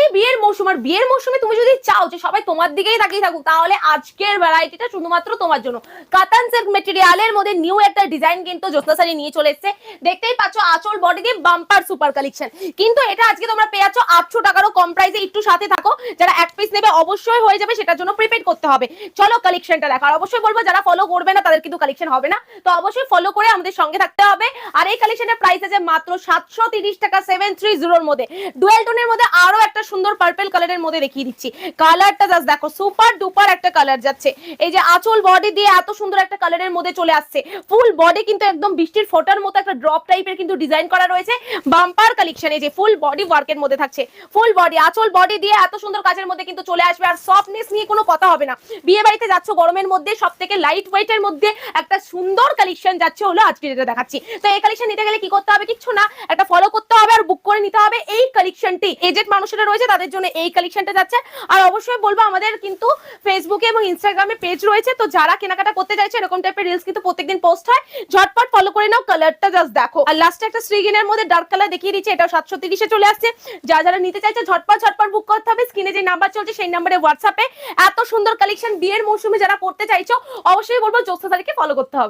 সামনে বিয়ের মৌসুম, আর বিয়ের মৌসুমে তুমি যদি চাও যে সবাই তোমার দিকেই তাকিয়ে থাকুক, তাহলে আজকের ভ্যারাইটিটা শুধুমাত্র তোমার জন্য। কাতান সিল্ক মেটেরিয়ালের মধ্যে নিউ একটা ডিজাইন কিন্তু জ্যোৎস্না শাড়ি নিয়ে চলে এসেছে। দেখতেই পাচ্ছ আঁচল বডি দিয়ে বাম্পার সুপার কালেকশন কিন্তু এটা আজকে তোমরা পেয়ে যাচ্ছ আটশো টাকারও কম প্রাইসে একটু সাথে থাকো, যারা এক পিস নেবে অবশ্যই হয়ে যাবে, সেটার জন্য প্রিপেড করতে হবে। চলো কালেকশনটা দেখো। আর অবশ্যই বলব, যারা ফলো করবে না, তাদের কিন্তু কালেকশন হবে না। তো অবশ্যই ফলো করে আমাদের সঙ্গে থাকতে হবে। আর এই কালেকশনের প্রাইস আছে মাত্র সাতশো টাকা সেভেন থ্রি জিরোর মধ্যে। ডুয়েল টোনের মধ্যে আরও একটা সুন্দর পার্পল কালারের মধ্যে দেখিয়ে দিচ্ছি। কালারটা জাস্ট দেখো সুপার ডুপার একটা কালার যাচ্ছে। এই যে আঁচল বডি দিয়ে এত সুন্দর একটা কালারের মধ্যে চলে আসছে। ফুল বডি কিন্তু একদম বৃষ্টির ফোটার মতো একটা ড্রপ টাইপের কিন্তু ডিজাইন করা রয়েছে। বাম্পার কালেকশন যে ফুল বডি ওয়ার্কের মধ্যে থাকছে। ফুল বডি আঁচল বডি দিয়ে এত সুন্দর কাজের মধ্যে কিন্তু চলে আসবে। আর সফটনেস নিয়ে কোনো কথা হবে না। বিয়ে বাড়িতে যাচ্ছ, গরমের মধ্যে সব থেকে লাইট ওয়েটের মধ্যে একটা সুন্দর কালেকশন যাচ্ছে হলো আজকে যেটা দেখাচ্ছি। তো এই কালেকশন নিতে গেলে কি করতে হবে? কিচ্ছু না। একটা ফলো করতে হবে আর বুক করে নিতে হবে। এই কালেকশনটি এজেড মানুষেরা রয়েছে, তাদের জন্য এই কালেকশনটা যাচ্ছে। আর অবশ্যই বলব, আমাদের কিন্তু ফেসবুকে এবং ইনস্টাগ্রামে পেজ রয়েছে। তো যারা কেনাকাটা করতে চাইছে, এরকম টাইপের রিলস কিন্তু প্রত্যেকদিন পোস্ট হয়। ঝটপট ফলো করে নাও কালারটা জাস্ট দেখো। আর লাস্টে একটা শ্রীগিনের মধ্যে ডার্ক কালার দেখিয়ে দিচ্ছে এটা সাতশো তিরিশে চলে আসছে। যা যারা নিতে চাইছে, ঝটপট ঝটপট বুক করতে হবে। স্ক্রিনে যে নাম্বার চলছে, সেই নাম্বারে হোয়াটসঅ্যাপে এত সুন্দর কালেকশন বিয়ের মৌসুমে যারা করতে চাইছো, অবশ্যই বলব জোসা তারিখে ফলো করতে হবে।